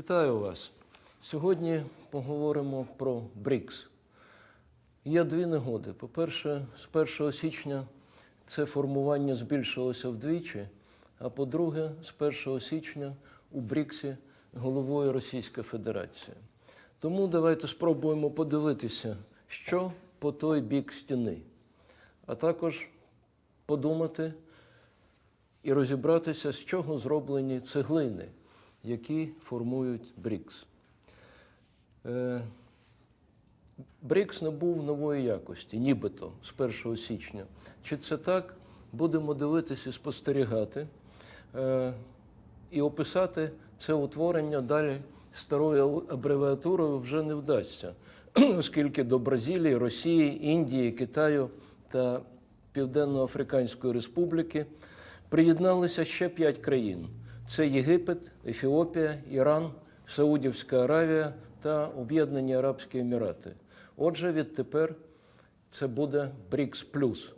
Вітаю вас. Сьогодні поговоримо про БРІКС. Є дві негоди. По-перше, з 1 січня це формування збільшилося вдвічі, а по-друге, з 1 січня у БРІКСі головою Російська Федерація. Тому давайте спробуємо подивитися, що по той бік стіни, а також подумати і розібратися, з чого зроблені цеглини, які формують БРІКС. Е, БРІКС набув нової якості, нібито з 1 січня. Чи це так? Будемо дивитися і спостерігати е, і описати це утворення далі старою абревіатурою вже не вдасться, оскільки до Бразилії, Росії, Індії, Китаю та Південно-Африканської Республіки приєдналися ще п'ять країн: це Єгипет, Ефіопія, Іран, Саудівська Аравія та Об'єднані Арабські Емірати. Отже, відтепер це буде БРІКС Плюс.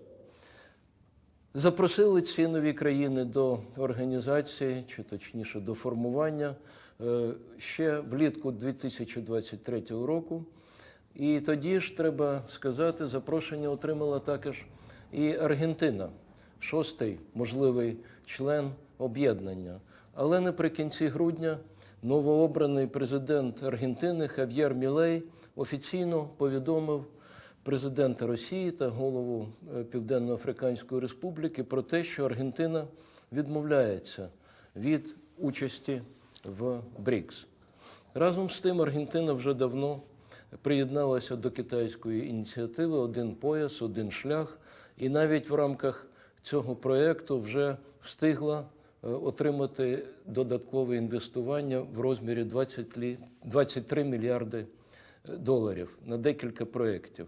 Запросили ці нові країни до організації, чи точніше до формування е, ще влітку 2023 року. І тоді ж треба сказати, запрошення отримала також і Аргентина, шостий можливий член об'єднання. Але наприкінці грудня новообраний президент Аргентини Хав'єр Мілей офіційно повідомив президента Росії та голову е, Південно-Африканської Республіки про те, що Аргентина відмовляється від участі в БРІКС. Разом з тим, Аргентина вже давно приєдналася до китайської ініціативи Один пояс, один шлях, і навіть в рамках цього проєкту вже встигла отримати додаткове інвестування в розмірі 20 лі- 23 мільярди е, доларів на декілька проєктів.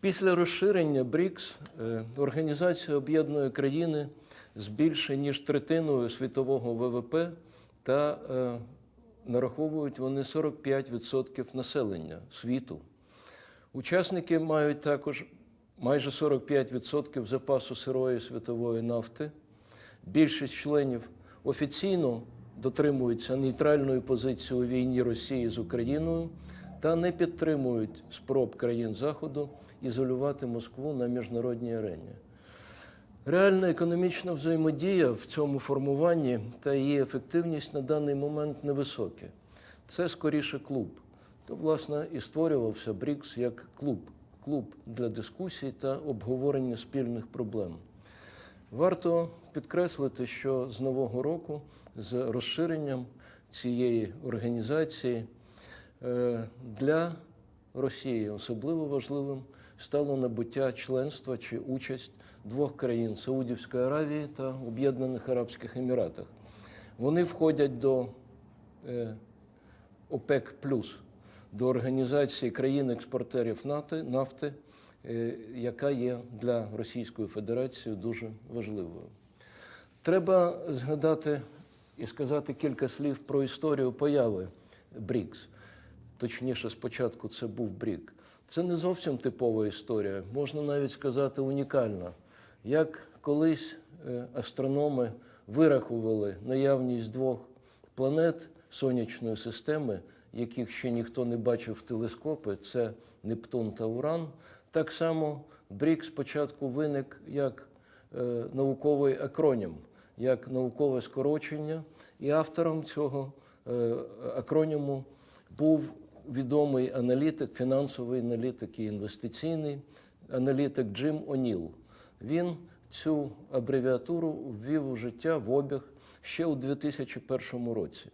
Після розширення БРІКС е, організація об'єднує країни з більше ніж третиною світового ВВП та е, нараховують вони 45% населення світу. Учасники мають також майже 45% запасу сирої світової нафти. Більшість членів офіційно дотримуються нейтральної позиції у війні Росії з Україною та не підтримують спроб країн Заходу ізолювати Москву на міжнародній арені. Реальна економічна взаємодія в цьому формуванні та її ефективність на даний момент невисокі. Це скоріше клуб. То, власне, і створювався БРІКС як клуб, клуб для дискусій та обговорення спільних проблем. Варто підкреслити, що з нового року, з розширенням цієї організації, е, для Росії особливо важливим стало набуття членства чи участь двох країн Саудівської Аравії та Об'єднаних Арабських Еміратах. Вони входять до е, ОПЕК до організації країн-експортерів нафти, е, яка є для Російської Федерації дуже важливою. Треба згадати і сказати кілька слів про історію появи БРІКС. Точніше, спочатку це був БРІК. Це не зовсім типова історія, можна навіть сказати унікальна. Як колись е, астрономи вирахували наявність двох планет сонячної системи, яких ще ніхто не бачив в телескопи, це Нептун та Уран. Так само БРІК спочатку виник як е, науковий акронім, як наукове скорочення, і автором цього е, акроніму був відомий аналітик, фінансовий аналітик і інвестиційний аналітик Джим О'Ніл. Він цю абревіатуру ввів у життя в обіг ще у 2001 році.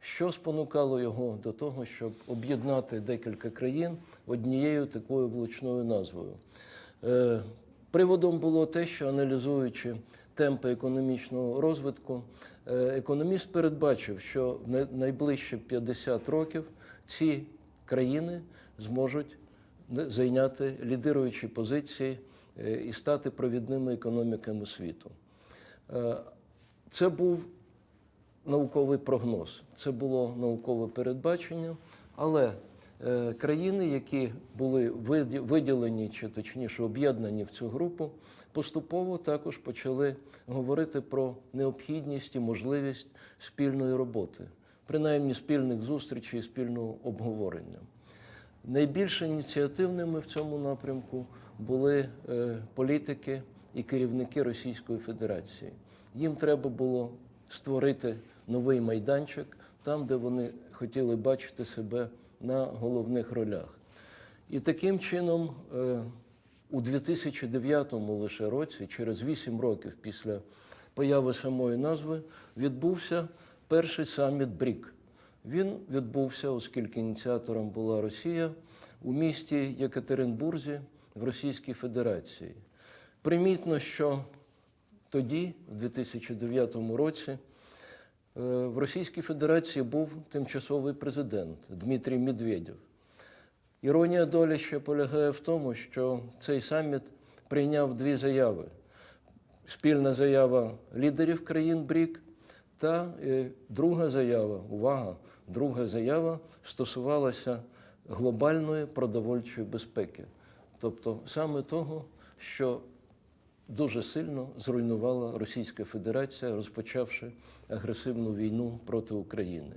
Що спонукало його до того, щоб об'єднати декілька країн однією такою влучною назвою? Е, Приводом було те, що аналізуючи темпи економічного розвитку, е, економіст передбачив, що в най- найближчі 50 років ці країни зможуть зайняти лідируючі позиції е, і стати провідними економіками світу. Е, Це був науковий прогноз, це було наукове передбачення, але країни, які були виділені, чи точніше об'єднані в цю групу, поступово також почали говорити про необхідність і можливість спільної роботи. принаймні спільних зустрічей, спільного обговорення. Найбільш ініціативними в цьому напрямку були е, політики і керівники Російської Федерації. Їм треба було створити новий майданчик там, де вони хотіли бачити себе на головних ролях. І таким чином, е, у 2009 лише році, через 8 років після появи самої назви, відбувся перший саміт БРІК. Він відбувся, оскільки ініціатором була Росія, у місті Єкатеринбурзі в Російській Федерації. Примітно, що тоді, в 2009 році, е, в Російській Федерації був тимчасовий президент Дмитрій Медведєв. Іронія долі ще полягає в тому, що цей саміт прийняв дві заяви: спільна заява лідерів країн БРІК та е, друга заява, увага, друга заява стосувалася глобальної продовольчої безпеки, тобто саме того, що дуже сильно зруйнувала Російська Федерація, розпочавши агресивну війну проти України.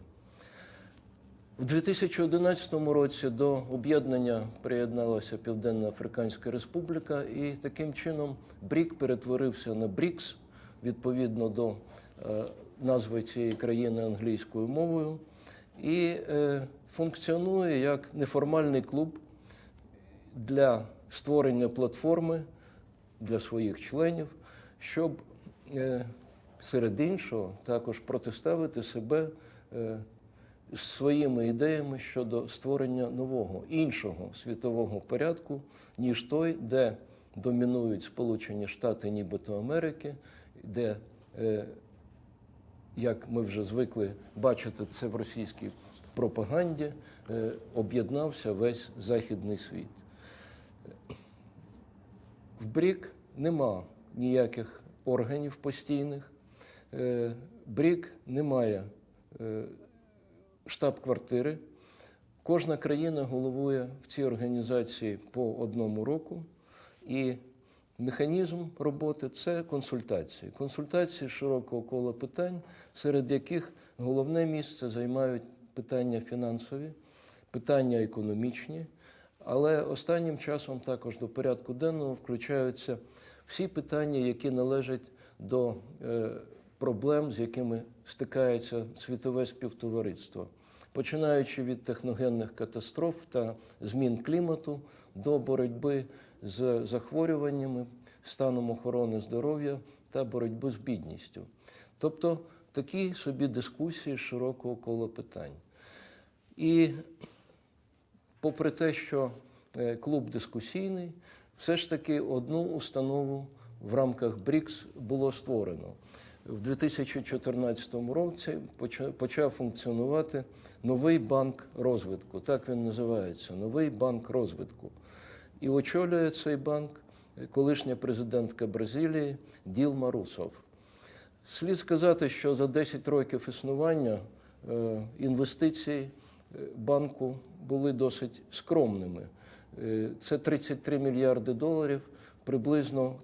У 2011 році до об'єднання приєдналася Південна Африканська Республіка, і таким чином БРІК перетворився на БРІКС відповідно до е, назви цієї країни англійською мовою, і е, функціонує як неформальний клуб для створення платформи для своїх членів, щоб е, серед іншого також протиставити себе своїми ідеями щодо створення нового іншого світового порядку, ніж той, де домінують Сполучені Штати, нібито Америки, де, е, як ми вже звикли бачити це в російській пропаганді, е, об'єднався весь західний світ. В БРІК нема ніяких органів постійних. Е, БРІК не має штаб-квартири. Кожна країна головує в цій організації по одному року. І механізм роботи це консультації. Консультації широкого кола питань, серед яких головне місце займають питання фінансові, питання економічні. Але останнім часом також до порядку денного включаються всі питання, які належать до е, проблем, з якими стикається світове співтовариство, починаючи від техногенних катастроф та змін клімату до боротьби з захворюваннями, станом охорони здоров'я та боротьби з бідністю. Тобто такі собі дискусії широкого кола питань. І попри те, що е, клуб дискусійний, все ж таки одну установу в рамках БРІКС було створено. В 2014 році почав функціонувати новий банк розвитку. Так він називається Новий банк розвитку. І очолює цей банк колишня президентка Бразилії Ділма Русов. Слід сказати, що за 10 років існування е, інвестиції е, банку були досить скромними. Е, Це 33 мільярди доларів, приблизно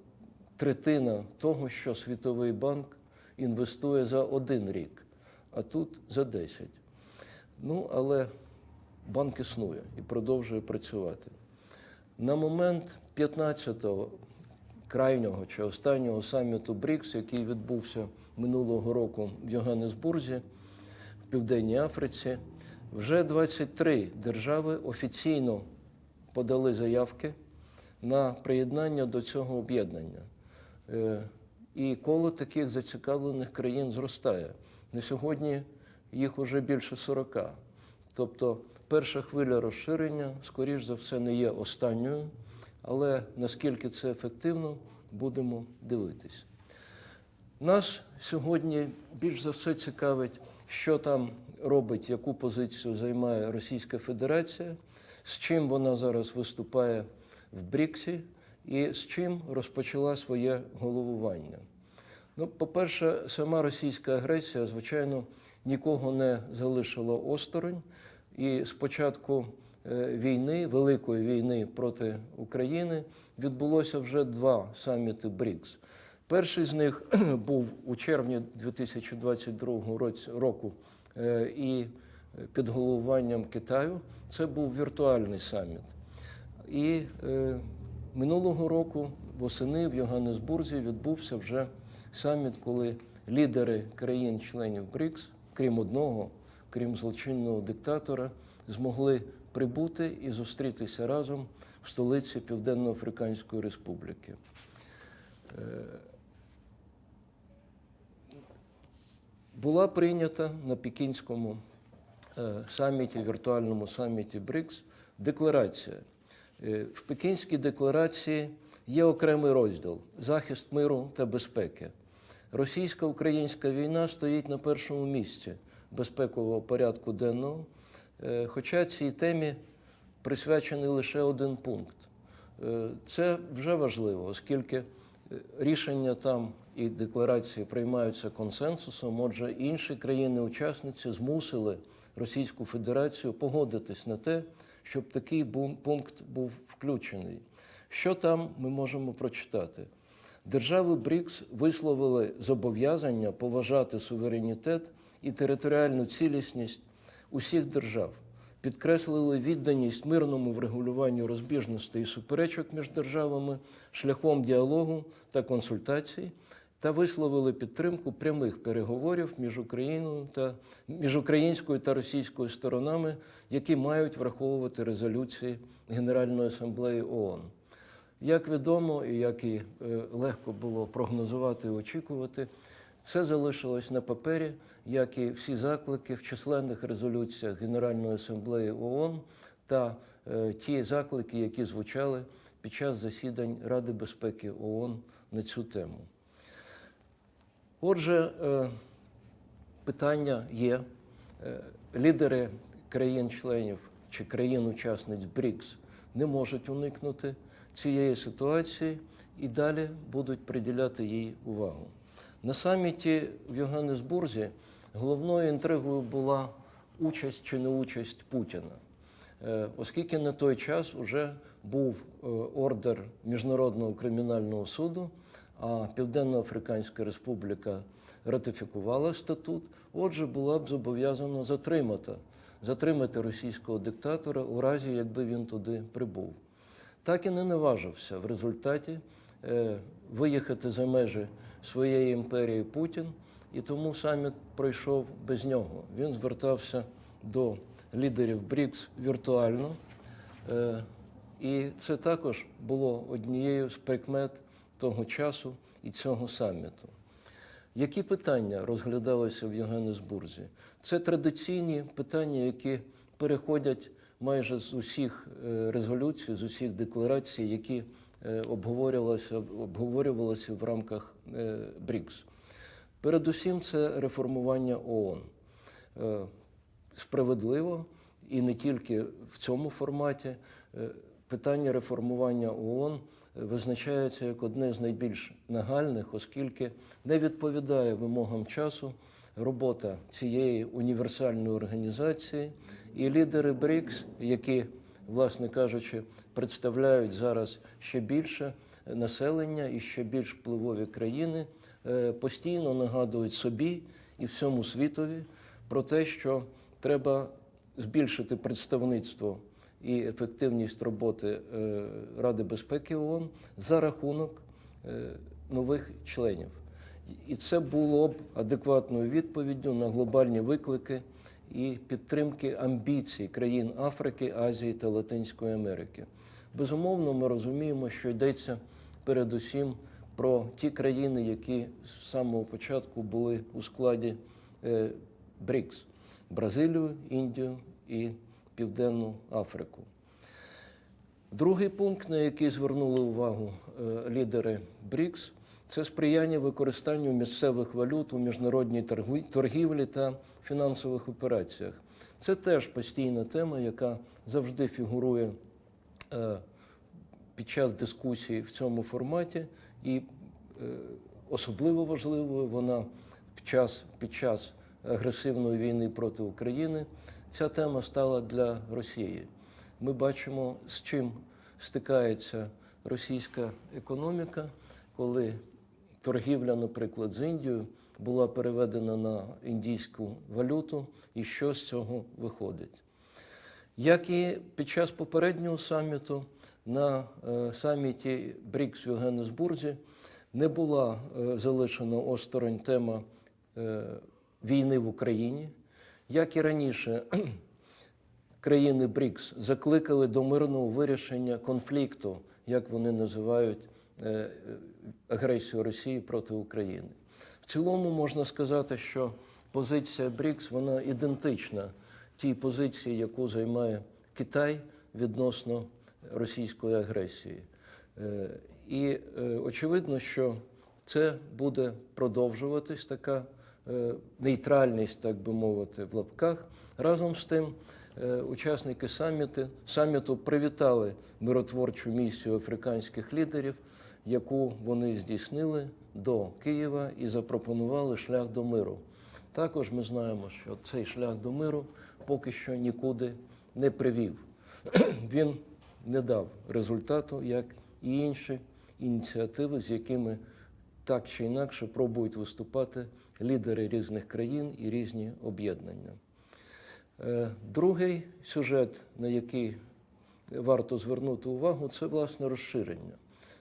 третина того, що Світовий банк інвестує за один рік, а тут за 10. Ну, але банк існує і продовжує працювати. На момент 15-го крайнього чи останнього саміту БРІКС, який відбувся минулого року в Йоганнесбурзі, в Південній Африці, вже 23 держави офіційно подали заявки на приєднання до цього об'єднання. Е, І коло таких зацікавлених країн зростає. На сьогодні їх уже більше 40. Тобто перша хвиля розширення, скоріш за все, не є останньою, але наскільки це ефективно, будемо дивитись. Нас сьогодні більш за все цікавить, що там робить, яку позицію займає Російська Федерація, з чим вона зараз виступає в БРІКСі і з чим розпочала своє головування. Ну, по-перше, сама російська агресія, звичайно, нікого не залишила осторонь. І з початку е, війни, великої війни проти України, відбулося вже два саміти БРІКС. Перший з них був у червні 2022 року е, і під головуванням Китаю. Це був віртуальний саміт. І е, минулого року восени в Йоганнесбурзі відбувся вже саміт, коли лідери країн-членів БРІКС, крім одного, крім злочинного диктатора, змогли прибути і зустрітися разом в столиці Південно-Африканської Республіки. Е, Була прийнята на Пекінському е, саміті, віртуальному саміті БРИКС, декларація. Е, В Пекінській декларації є окремий розділ захист миру та безпеки. Російсько-українська війна стоїть на першому місці безпекового порядку денного, е, хоча цій темі присвячений лише один пункт. Е, Це вже важливо, оскільки е, рішення там і декларації приймаються консенсусом. Отже, інші країни-учасниці змусили Російську Федерацію погодитись на те, щоб такий пункт був включений. Що там ми можемо прочитати? Держави БРІКС висловили зобов'язання поважати суверенітет і територіальну цілісність усіх держав, підкреслили відданість мирному врегулюванню розбіжностей і суперечок між державами шляхом діалогу та консультацій, та висловили підтримку прямих переговорів між Україною та між українською та російською сторонами, які мають враховувати резолюції Генеральної асамблеї ООН. Як відомо, і як і е, легко було прогнозувати і очікувати, це залишилось на папері, як і всі заклики в численних резолюціях Генеральної асамблеї ООН та е, ті заклики, які звучали під час засідань Ради безпеки ООН на цю тему. Отже, е, питання є. Лідери країн-членів чи країн-учасниць БРІКС не можуть уникнути цієї ситуації і далі будуть приділяти їй увагу. На саміті в Йоганнесбурзі головною інтригою була участь чи не участь Путіна. Е, Оскільки на той час вже був е, ордер Міжнародного кримінального суду, а Південно-Африканська Республіка ратифікувала статут, отже, була б зобов'язана затримати, затримати російського диктатора у разі, якби він туди прибув. Так і не наважився в результаті е, виїхати за межі своєї імперії Путін, і тому саміт пройшов без нього. Він звертався до лідерів БРІКС віртуально. Е, і це також було однією з прикмет того часу і цього саміту. Які питання розглядалися в Йоганнесбурзі? Це традиційні питання, які переходять майже з усіх е, резолюцій, з усіх декларацій, які е, обговорювалися, обговорювалися в рамках е, БРІКС. Передусім, це реформування ООН. Справедливо і не тільки в цьому форматі. Питання реформування ООН визначається як одне з найбільш нагальних, оскільки не відповідає вимогам часу робота цієї універсальної організації, і лідери БРІКС, які, власне кажучи, представляють зараз ще більше населення і ще більш впливові країни, е, постійно нагадують собі і всьому світові про те, що треба збільшити представництво і ефективність роботи е, Ради безпеки ООН за рахунок е, нових членів. І це було б адекватною відповіддю на глобальні виклики і підтримки амбіцій країн Африки, Азії та Латинської Америки. Безумовно, ми розуміємо, що йдеться передусім про ті країни, які з самого початку були у складі е, БРІКС Бразилію, Індію і Південну Африку. Другий пункт, на який звернули увагу е, лідери БРІКС, це сприяння використанню місцевих валют у міжнародній торгівлі та фінансових операціях. Це теж постійна тема, яка завжди фігурує е, під час дискусії в цьому форматі, і е, особливо важливою вона під час, під час агресивної війни проти України. Ця тема стала для Росії. Ми бачимо, з чим стикається російська економіка, коли торгівля, наприклад, з Індією була переведена на індійську валюту, і що з цього виходить. Як і під час попереднього саміту на е, саміті БРІКС в Йоганнесбурзі не була е, залишена осторонь тема е, війни в Україні. Як і раніше, країни БРІКС закликали до мирного вирішення конфлікту, як вони називають агресію Росії проти України. В цілому можна сказати, що позиція БРІКС вона ідентична тій позиції, яку займає Китай відносно російської агресії. Е, І е, очевидно, що це буде продовжуватись така е, нейтральність, так би мовити, в лапках. Разом з тим, е, учасники саміту, саміту привітали миротворчу місію африканських лідерів, яку вони здійснили до Києва і запропонували шлях до миру. Також ми знаємо, що цей шлях до миру поки що нікуди не привів. Він не дав результату, як і інші ініціативи, з якими так чи інакше пробують виступати лідери різних країн і різні об'єднання. Е, Другий сюжет, на який варто звернути увагу, це власне розширення.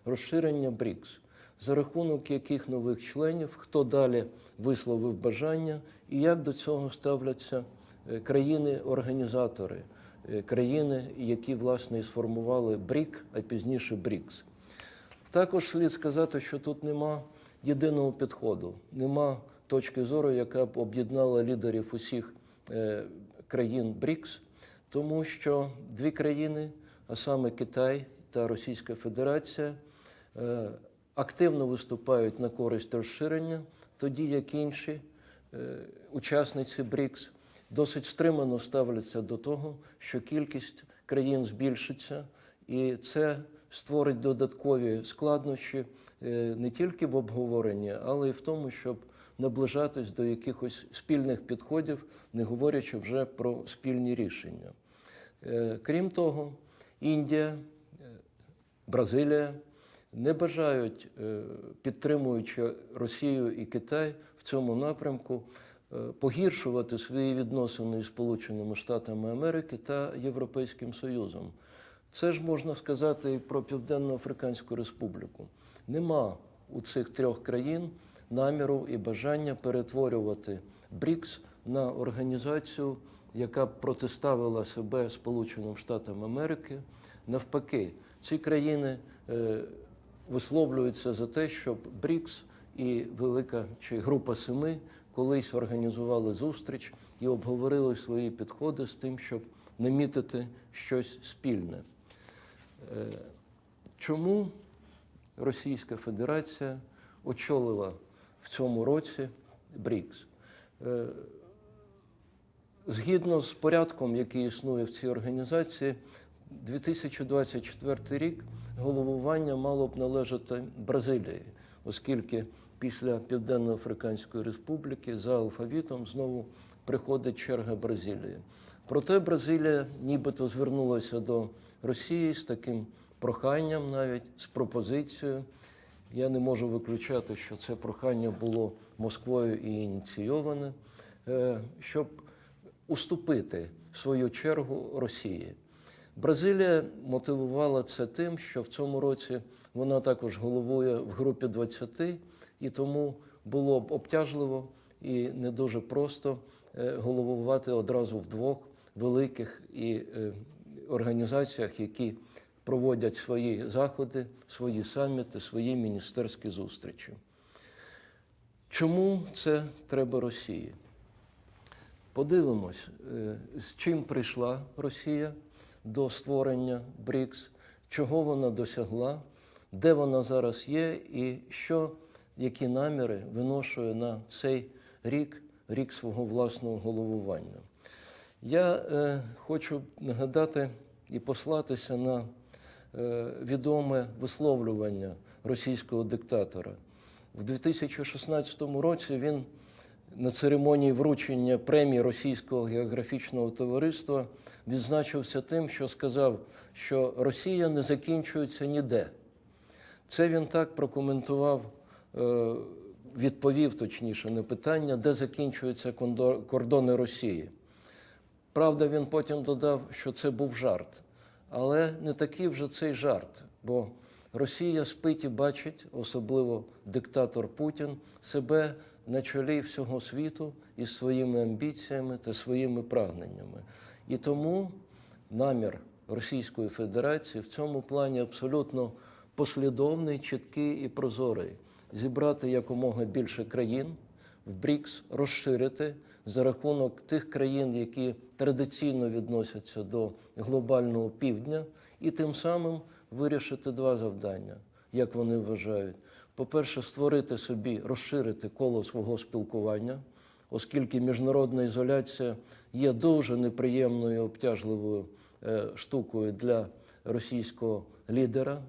Розширення БРІКС. За рахунок яких нових членів, хто далі висловив бажання і як до цього ставляться е, країни-організатори, е, країни, які власне і сформували БРІК, а пізніше БРІКС. Також слід сказати, що тут нема єдиного підходу, нема точки зору, яка б об'єднала лідерів усіх е, країн БРІКС, тому що дві країни, а саме Китай та Російська Федерація, активно виступають на користь розширення, тоді як інші е, учасниці БРІКС досить стримано ставляться до того, що кількість країн збільшиться, і це створить додаткові складнощі е, не тільки в обговоренні, але й в тому, щоб наближатись до якихось спільних підходів, не говорячи вже про спільні рішення. Е, Крім того, Індія, е, Бразилія не бажають, е, підтримуючи Росію і Китай в цьому напрямку, е, погіршувати свої відносини із Сполученими Штатами Америки та Європейським Союзом. Це ж можна сказати і про Південно-Африканську Республіку. Нема у цих трьох країн наміру і бажання перетворювати БРІКС на організацію, яка протиставила себе Сполученим Штатам Америки. Навпаки, ці країни е, висловлюються за те, щоб БРІКС і велика чи група семи колись організували зустріч і обговорили свої підходи з тим, щоб намітити щось спільне. Е, Чому Російська Федерація очолила в цьому році БРІКС? Е, Згідно з порядком, який існує в цій організації, 2024 рік головування мало б належати Бразилії, оскільки після Південно-Африканської Республіки за алфавітом знову приходить черга Бразилії. Проте Бразилія нібито звернулася до Росії з таким проханням, навіть з пропозицією. Я не можу виключати, що це прохання було Москвою і ініційоване, е, щоб уступити свою чергу Росії. Бразилія мотивувала це тим, що в цьому році вона також головує в групі 20, і тому було б обтяжливо і не дуже просто е, головувати одразу в двох великих і е, організаціях, які проводять свої заходи, свої саміти, свої міністерські зустрічі. Чому це треба Росії? Подивимось, е, з чим прийшла Росія до створення БРІКС, чого вона досягла, де вона зараз є, і що, які наміри виношує на цей рік, рік свого власного головування. Я е, хочу нагадати і послатися на е, відоме висловлювання російського диктатора. В 2016 році він на церемонії вручення премії Російського географічного товариства відзначився тим, що сказав, що Росія не закінчується ніде. Це він так прокоментував е, відповів точніше на питання, де закінчуються кордони Росії. Правда, він потім додав, що це був жарт. Але не такий вже цей жарт, бо Росія спить і бачить, особливо диктатор Путін, себе на чолі всього світу із своїми амбіціями та своїми прагненнями. І тому намір Російської Федерації в цьому плані абсолютно послідовний, чіткий і прозорий зібрати якомога більше країн в БРІКС, розширити за рахунок тих країн, які традиційно відносяться до глобального півдня, і тим самим вирішити два завдання, як вони вважають. По-перше, створити собі, розширити коло свого спілкування, оскільки міжнародна ізоляція є дуже неприємною обтяжливою е, штукою для російського лідера.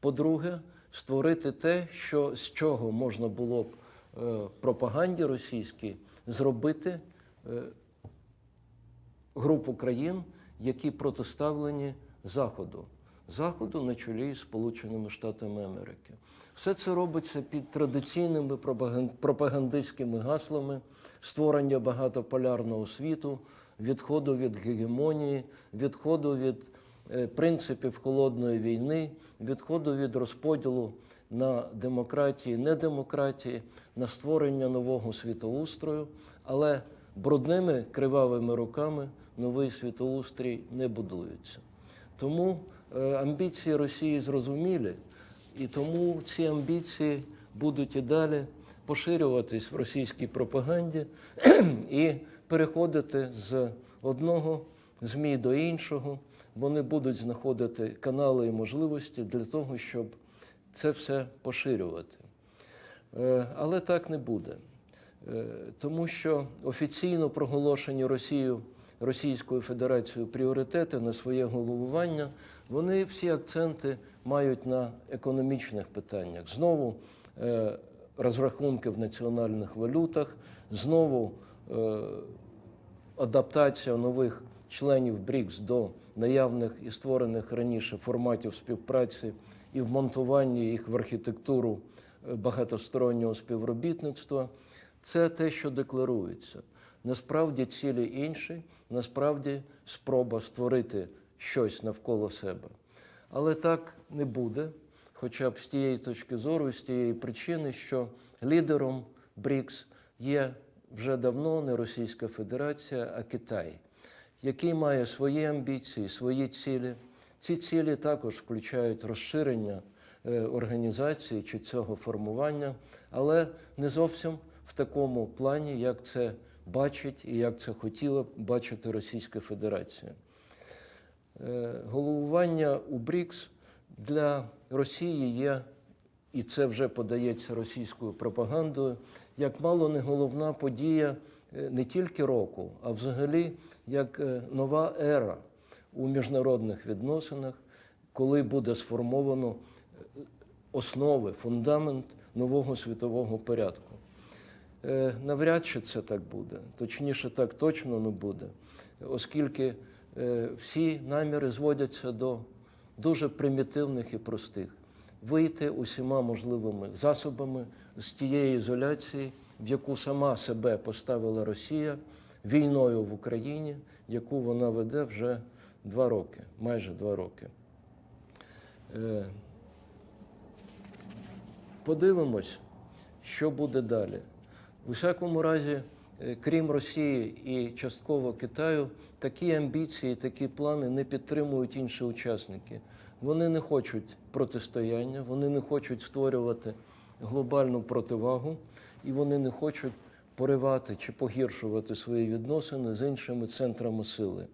По-друге, створити те, що, з чого можна було б е, пропаганді російській зробити е, групу країн, які протиставлені Заходу. Заходу на чолі з Сполученими Штатами Америки. Все це робиться під традиційними пропагандистськими гаслами створення багатополярного світу, відходу від гегемонії, відходу від е, принципів холодної війни, відходу від розподілу на демократії, недемократії, на створення нового світоустрою, але брудними кривавими руками новий світоустрій не будується. Тому амбіції Росії зрозумілі, і тому ці амбіції будуть і далі поширюватись в російській пропаганді і переходити з одного ЗМІ до іншого. Вони будуть знаходити канали і можливості для того, щоб це все поширювати. Е, Але так не буде. Е, Тому що офіційно проголошені Росією, Російською Федерацією пріоритети на своє головування, вони всі акценти мають на економічних питаннях. Знову е, розрахунки в національних валютах, знову е, адаптація нових членів БРІКС до наявних і створених раніше форматів співпраці і вмонтування їх в архітектуру е, багатостороннього співробітництва. Це те, що декларується. Насправді цілі інші, насправді спроба створити щось навколо себе. Але так не буде, хоча б з тієї точки зору, з тієї причини, що лідером БРІКС є вже давно не Російська Федерація, а Китай, який має свої амбіції, свої цілі. Ці цілі також включають розширення е, організації чи цього формування, але не зовсім в такому плані, як це бачить і як це хотіла бачити Російська Федерація. Е, Головування у БРІКС для Росії є, і це вже подається російською пропагандою, як мало не головна подія е, не тільки року, а взагалі як е, нова ера у міжнародних відносинах, коли буде сформовано основи, фундамент нового світового порядку. Е, Навряд чи це так буде, точніше, так точно не буде, оскільки е, всі наміри зводяться до дуже примітивних і простих. Вийти усіма можливими засобами з тієї ізоляції, в яку сама себе поставила Росія війною в Україні, яку вона веде вже два роки, майже два роки. Е, Подивимось, що буде далі. У всякому разі, е, крім Росії і частково Китаю, такі амбіції, такі плани не підтримують інші учасники. Вони не хочуть протистояння, вони не хочуть створювати глобальну противагу, і вони не хочуть поривати чи погіршувати свої відносини з іншими центрами сили.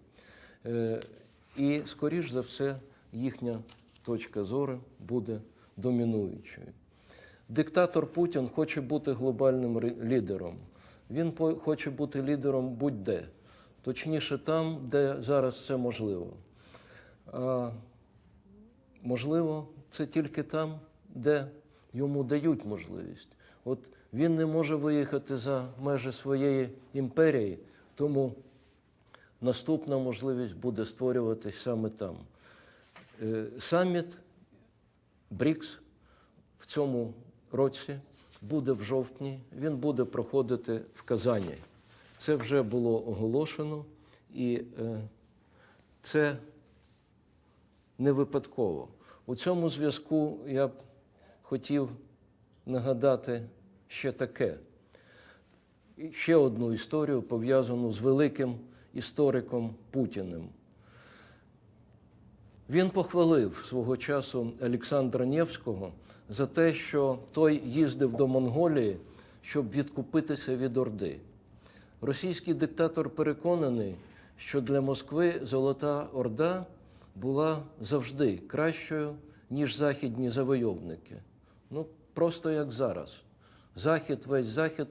Е, І, скоріш за все, їхня точка зору буде домінуючою. Диктатор Путін хоче бути глобальним лідером. Він хоче бути лідером будь-де, точніше там, де зараз це можливо. А можливо, це тільки там, де йому дають можливість. От він не може виїхати за межі своєї імперії, тому наступна можливість буде створюватись саме там. Е, Саміт БРІКС в цьому році буде в жовтні, він буде проходити в Казані. Це вже було оголошено, і е, це не випадково. У цьому зв'язку я б хотів нагадати ще таке. Ще одну історію пов'язану з великим істориком Путіним. Він похвалив свого часу Олександра Невського за те, що той їздив до Монголії, щоб відкупитися від Орди. Російський диктатор переконаний, що для Москви Золота Орда була завжди кращою, ніж західні завойовники. Ну, просто як зараз. Захід, весь Захід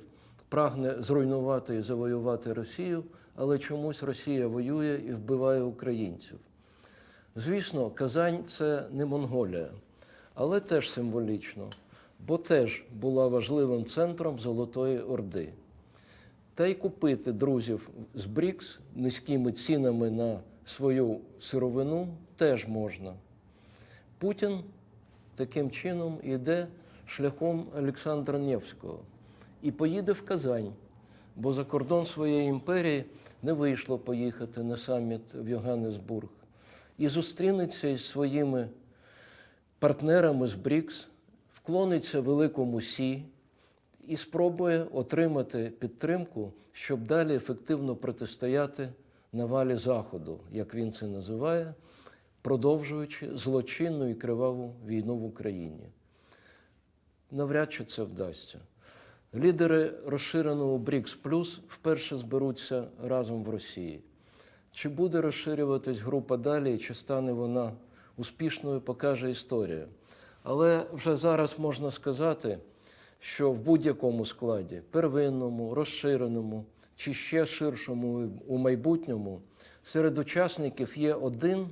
прагне зруйнувати і завоювати Росію, але чомусь Росія воює і вбиває українців. Звісно, Казань це не Монголія, але теж символічно, бо теж була важливим центром Золотої Орди. Та й купити друзів з БРІКС низькими цінами на свою сировину теж можна. Путін таким чином йде шляхом Олександра Невського і поїде в Казань, бо за кордон своєї імперії не вийшло поїхати на саміт в Йоганнесбург. І зустрінеться із своїми партнерами з БРІКС, вклониться великому Сі і спробує отримати підтримку, щоб далі ефективно протистояти навалі Заходу, як він це називає, продовжуючи злочинну і криваву війну в Україні. Навряд чи це вдасться. Лідери розширеного БРІКС Плюс вперше зберуться разом в Росії. Чи буде розширюватись група далі, чи стане вона успішною, покаже історія. Але вже зараз можна сказати, що в будь-якому складі, первинному, розширеному чи ще ширшому у майбутньому, серед учасників є один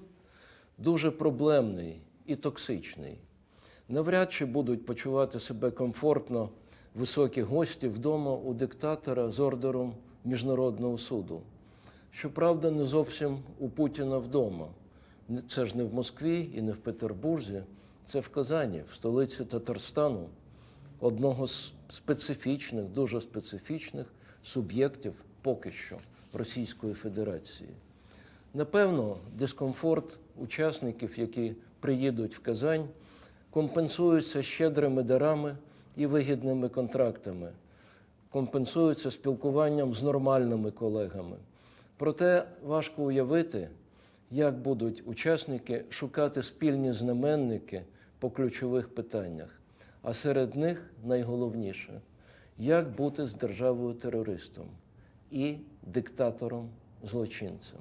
дуже проблемний і токсичний. Навряд чи будуть почувати себе комфортно високі гості вдома у диктатора з ордером Міжнародного суду. Щоправда, не зовсім у Путіна вдома. Це ж не в Москві і не в Петербурзі, це в Казані, в столиці Татарстану, одного з специфічних, дуже специфічних суб'єктів поки що Російської Федерації. Напевно, дискомфорт учасників, які приїдуть в Казань, компенсується щедрими дарами і вигідними контрактами, компенсуються спілкуванням з нормальними колегами. Проте важко уявити, як будуть учасники шукати спільні знаменники по ключових питаннях. А серед них найголовніше як бути з державою терористом і диктатором злочинцем.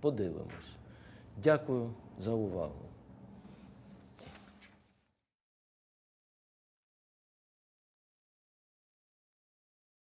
Подивимось. Дякую за увагу.